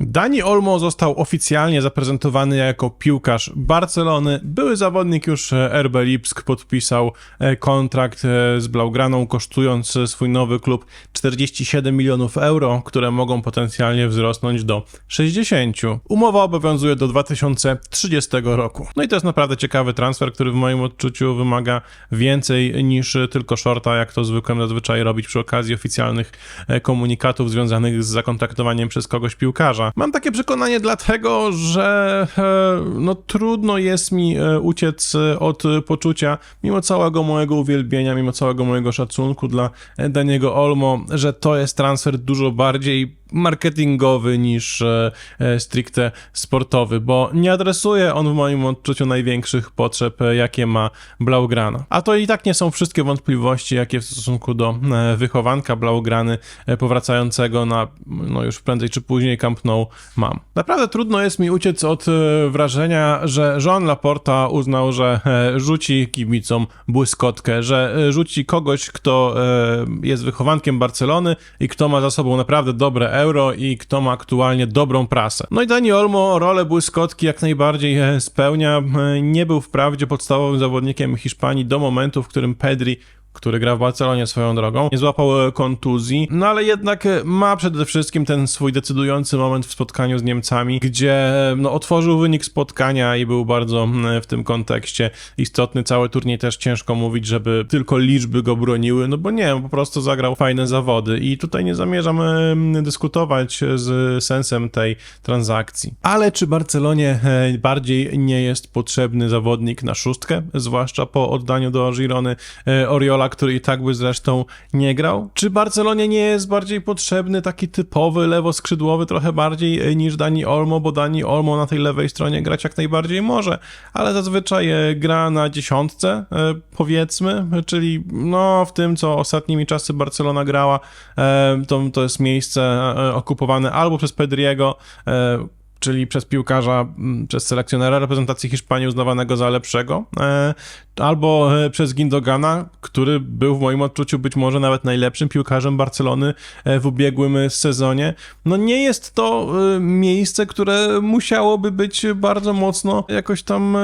Dani Olmo został oficjalnie zaprezentowany jako piłkarz Barcelony. Były zawodnik już e, RB Lipsk podpisał e, kontrakt e, z Blaugraną, kosztując swój nowy klub 47 milionów euro, które mogą potencjalnie wzrosnąć do 60. Umowa obowiązuje do 2030 roku. No i to jest naprawdę ciekawy transfer, który w moim odczuciu wymaga więcej niż tylko shorta, jak to zwykłem zazwyczaj robić przy okazji oficjalnych komunikatów związanych z zakontraktowaniem przez kogoś piłkarza. Mam takie przekonanie dlatego, że e, no trudno jest mi e, uciec e, od poczucia, mimo całego mojego uwielbienia, mimo całego mojego szacunku dla Daniego Olmo, że to jest transfer dużo bardziej marketingowy niż e, e, stricte sportowy, bo nie adresuje on w moim odczuciu największych potrzeb, e, jakie ma Blaugrana. A to i tak nie są wszystkie wątpliwości, jakie w stosunku do wychowanka Blaugrany powracającego na, no już prędzej czy później Camp Nou mam. Naprawdę trudno jest mi uciec od wrażenia, że Jean Laporta uznał, że rzuci kibicom błyskotkę, że rzuci kogoś, kto jest wychowankiem Barcelony i kto ma za sobą naprawdę dobre euro i kto ma aktualnie dobrą prasę. No i Dani Olmo rolę błyskotki jak najbardziej e, spełnia. E, Nie był wprawdzie podstawowym zawodnikiem Hiszpanii do momentu, w którym Pedri który gra w Barcelonie swoją drogą, nie złapał e, kontuzji, no ale jednak e, ma przede wszystkim ten swój decydujący moment w spotkaniu z Niemcami, gdzie e, no, otworzył wynik spotkania i był bardzo mm, w tym kontekście istotny. Cały turniej też ciężko mówić, żeby tylko liczby go broniły, no bo nie, po prostu zagrał fajne zawody i tutaj nie zamierzam dyskutować z sensem tej transakcji. Ale czy Barcelonie bardziej nie jest potrzebny zawodnik na szóstkę, zwłaszcza po oddaniu do Girony e, Który i tak by zresztą nie grał? Czy Barcelonie nie jest bardziej potrzebny taki typowy lewoskrzydłowy trochę bardziej e, niż Dani Olmo, bo Dani Olmo na tej lewej stronie grać jak najbardziej może, ale zazwyczaj e, gra na dziesiątce, e, powiedzmy, czyli no w tym, co ostatnimi czasy Barcelona grała, to, to jest miejsce okupowane albo przez Pedriego, czyli przez piłkarza, przez selekcjonera reprezentacji Hiszpanii uznawanego za lepszego, e, albo e, przez Gindogana, który był w moim odczuciu być może nawet najlepszym piłkarzem Barcelony e, w ubiegłym sezonie. No nie jest to miejsce, które musiałoby być bardzo mocno jakoś tam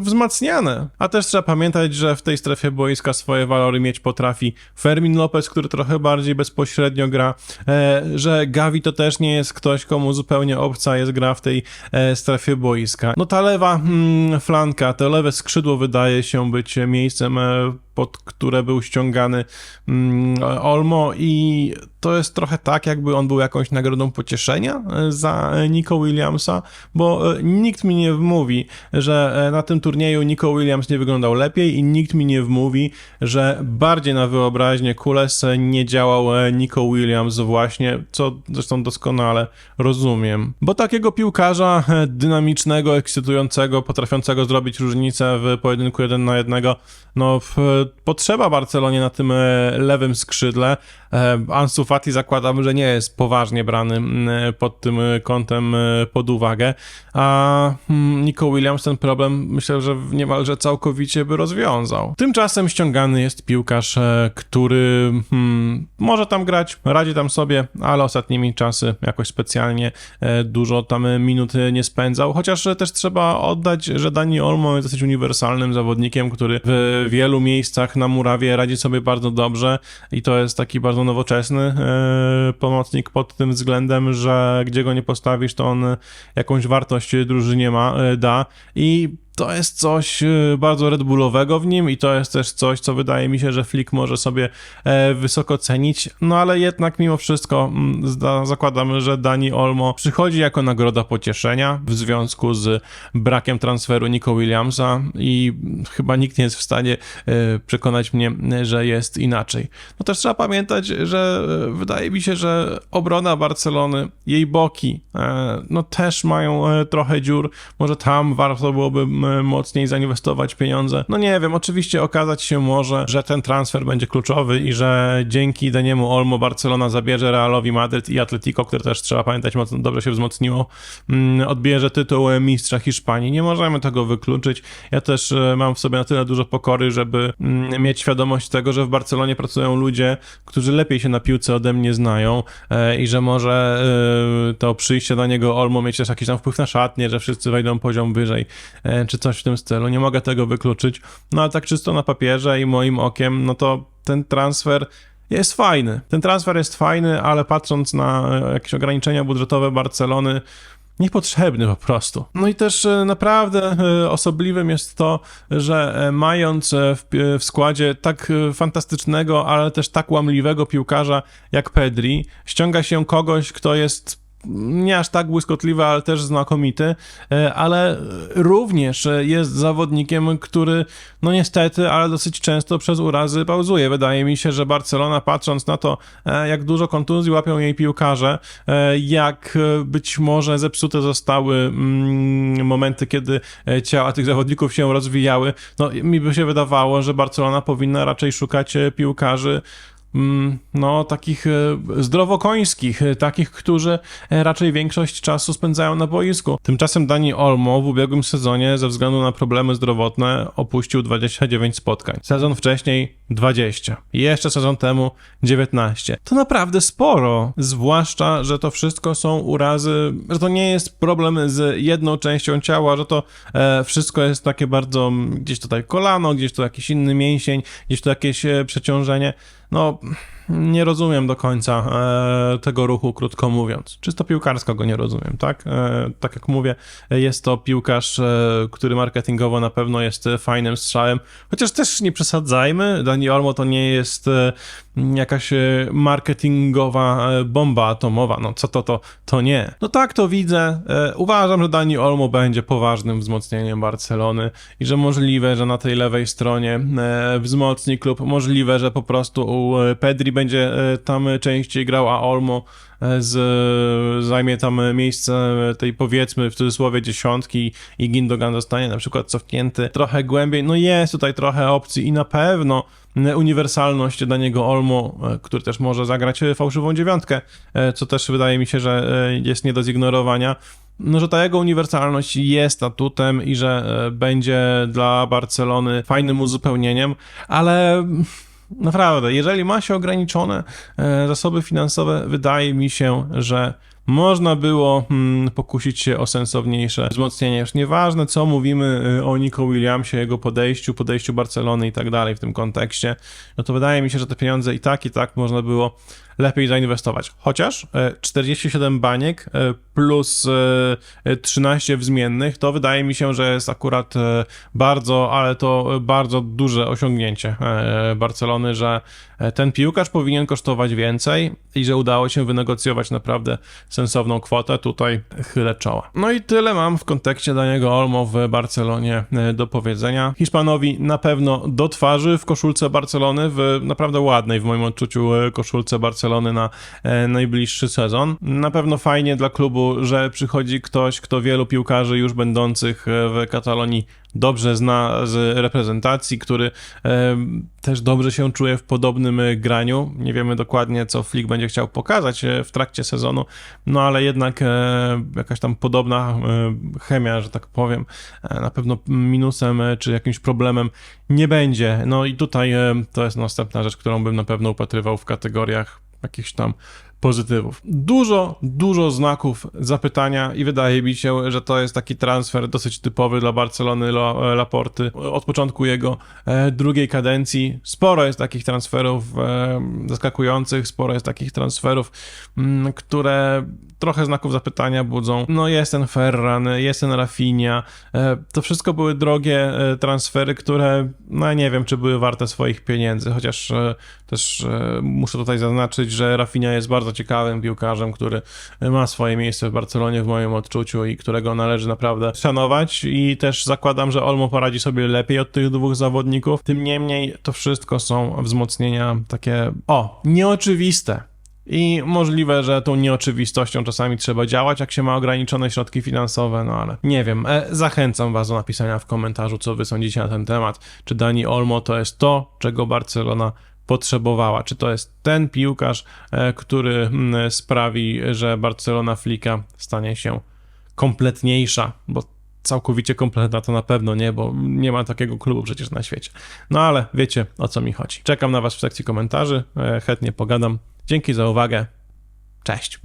wzmacniane. A też trzeba pamiętać, że w tej strefie boiska swoje walory mieć potrafi Fermin Lopez, który trochę bardziej bezpośrednio gra, że Gavi to też nie jest ktoś, komu zupełnie obca jest gra w tej e, strefie boiska. No ta lewa mm, flanka, to lewe skrzydło wydaje się być miejscem, e, pod które był ściągany mm, Olmo i to jest trochę tak, jakby on był jakąś nagrodą pocieszenia e, za Nico Williamsa, bo nikt mi nie wmówi, że na tym turnieju Nico Williams nie wyglądał lepiej i nikt mi nie wmówi, że bardziej na wyobraźnię Kules nie działał Nico Williams właśnie, co zresztą doskonale rozumiem. Bo takiego piłkarza e, dynamicznego, ekscytującego, potrafiącego zrobić różnicę w pojedynku jeden na jednego, no w, potrzeba Barcelonie na tym e, lewym skrzydle. E, Ansu Fati zakładam, że nie jest poważnie brany pod tym e, kątem e, pod uwagę, a mm, Nico Williams ten problem myślę, że niemalże całkowicie by rozwiązał. Tymczasem ściągany jest piłkarz, e, który hmm, może tam grać, radzi tam sobie, ale ostatnimi czasy jakoś specjalnie e, dużo tam e, minut nie spędzał, chociaż e, też trzeba oddać, że Dani Olmo jest dosyć uniwersalnym zawodnikiem, który w wielu miejscach na murawie radzi sobie bardzo dobrze i to jest taki bardzo nowoczesny e, pomocnik pod tym względem, że gdzie go nie postawisz, to on jakąś wartość drużynie ma, e, da. I to jest coś e, bardzo Red Bullowego w nim i to jest też coś, co wydaje mi się, że Flick może sobie e, wysoko cenić, no ale jednak mimo wszystko mm, zda, zakładam, że Dani Olmo przychodzi jako nagroda pocieszenia w związku z brakiem transferu Nico Williamsa i chyba nikt nie jest w stanie e, przekonać mnie, że jest inaczej. No też trzeba pamiętać, że e, wydaje mi się, że obrona Barcelony, jej boki, no też mają trochę dziur, może tam warto byłoby m, mocniej zainwestować pieniądze. No nie wiem, oczywiście okazać się może, że ten transfer będzie kluczowy i że dzięki Daniemu Olmo Barcelona zabierze Realowi Madryt i Atletico, które też trzeba pamiętać mocno dobrze się wzmocniło, mm, odbierze tytuł mistrza Hiszpanii. Nie możemy tego wykluczyć. Ja też e, mam w sobie na tyle dużo pokory, żeby mm, mieć świadomość tego, że w Barcelonie pracują ludzie, którzy lepiej się na piłce ode mnie znają e, i że może e, to przyjście do niego Olmo mieć też jakiś tam wpływ na szatnie, że wszyscy wejdą poziom wyżej, e, czy coś w tym stylu. Nie mogę tego wykluczyć. No ale tak czysto na papierze i moim okiem, no to ten transfer jest fajny. Ten transfer jest fajny, ale patrząc na e, jakieś ograniczenia budżetowe Barcelony, niepotrzebny po prostu. No i też e, naprawdę e, osobliwym jest to, że mając w, w składzie tak fantastycznego, ale też tak łamliwego piłkarza jak Pedri, ściąga się kogoś, kto jest nie aż tak błyskotliwy, ale też znakomity, e, ale również jest zawodnikiem, który no niestety, ale dosyć często przez urazy pauzuje. Wydaje mi się, że Barcelona patrząc na to, e, jak dużo kontuzji łapią jej piłkarze, e, jak e, być może zepsute zostały mm, momenty, kiedy e, ciała tych zawodników się rozwijały, no mi by się wydawało, że Barcelona powinna raczej szukać e, piłkarzy no, takich e, zdrowokońskich, e, takich, którzy e, raczej większość czasu spędzają na boisku. Tymczasem Dani Olmo w ubiegłym sezonie ze względu na problemy zdrowotne opuścił 29 spotkań. Sezon wcześniej 20. I jeszcze sezon temu 19. To naprawdę sporo, zwłaszcza, że to wszystko są urazy, że to nie jest problem z jedną częścią ciała, że to wszystko jest takie bardzo mm, gdzieś tutaj kolano, gdzieś tu jakiś inny mięsień, gdzieś tu jakieś przeciążenie. No, nie rozumiem do końca e, tego ruchu, krótko mówiąc. Czysto piłkarsko go nie rozumiem, tak? E, tak jak mówię, jest to piłkarz, e, który marketingowo na pewno jest fajnym strzałem, chociaż też nie przesadzajmy, Dani Olmo to nie jest jakaś marketingowa bomba atomowa, no co to, to, to nie. No tak to widzę, uważam, że Dani Olmo będzie poważnym wzmocnieniem Barcelony i że możliwe, że na tej lewej stronie wzmocni klub, możliwe, że po prostu u Pedri będzie e, tam częściej grał, a Olmo e, z, zajmie tam miejsce tej powiedzmy w cudzysłowie dziesiątki i Gindogan zostanie na przykład cofnięty trochę głębiej. No jest tutaj trochę opcji i na pewno uniwersalność Daniego Olmo, e, który też może zagrać fałszywą dziewiątkę, co też wydaje mi się, że jest nie do zignorowania. No, że ta jego uniwersalność jest atutem i że będzie dla Barcelony fajnym uzupełnieniem, ale Naprawdę, jeżeli ma się ograniczone e, zasoby finansowe, wydaje mi się, że można było hmm, pokusić się o sensowniejsze wzmocnienie. Już nieważne, co mówimy e, o Nico Williamsie, jego podejściu, podejściu Barcelony i tak dalej w tym kontekście, no to wydaje mi się, że te pieniądze i tak, i tak można było lepiej zainwestować. Chociaż e, 47 baniek e, plus e, e, 13 wzmiennych, to wydaje mi się, że jest akurat e, bardzo, ale to bardzo duże osiągnięcie e, Barcelony, że e, ten piłkarz powinien kosztować więcej i że udało się wynegocjować naprawdę sensowną kwotę. Tutaj chylę czoła. No i tyle mam w kontekście Daniego Olmo w Barcelonie e, do powiedzenia. Hiszpanowi na pewno do twarzy w koszulce Barcelony, w naprawdę ładnej w moim odczuciu e, koszulce Barcelony na e, najbliższy sezon. Na pewno fajnie dla klubu, że przychodzi ktoś, kto wielu piłkarzy już będących e, w Katalonii dobrze zna z reprezentacji, który e, też dobrze się czuje w podobnym graniu. Nie wiemy dokładnie, co Flick będzie chciał pokazać w trakcie sezonu, no ale jednak jakaś tam podobna chemia, że tak powiem, na pewno minusem czy jakimś problemem nie będzie. No i tutaj to jest następna rzecz, którą bym na pewno upatrywał w kategoriach jakichś tam pozytywów. Dużo, dużo znaków zapytania i wydaje mi się, że to jest taki transfer dosyć typowy dla Barcelony Lo- Laporty. Od początku jego e, drugiej kadencji sporo jest takich transferów e, zaskakujących, sporo jest takich transferów, mm, które trochę znaków zapytania budzą. No jest ten Ferran, jest ten Rafinha. E, to wszystko były drogie e, transfery, które no nie wiem, czy były warte swoich pieniędzy, chociaż e, też e, muszę tutaj zaznaczyć, że Rafinha jest bardzo ciekawym piłkarzem, który ma swoje miejsce w Barcelonie w moim odczuciu i którego należy naprawdę szanować i też zakładam, że Olmo poradzi sobie lepiej od tych dwóch zawodników. Tym niemniej to wszystko są wzmocnienia takie, o, nieoczywiste I możliwe, że tą nieoczywistością czasami trzeba działać, jak się ma ograniczone środki finansowe, no ale nie wiem. E, zachęcam Was do napisania w komentarzu, co Wy sądzicie na ten temat. Czy Dani Olmo to jest to, czego Barcelona potrzebowała? Czy to jest ten piłkarz, e, który mm, sprawi, że Barcelona Flika stanie się kompletniejsza? Bo całkowicie kompletna to na pewno nie, bo nie ma takiego klubu przecież na świecie. No ale wiecie o co mi chodzi. Czekam na Was w sekcji komentarzy, e, chętnie pogadam. Dzięki za uwagę. Cześć.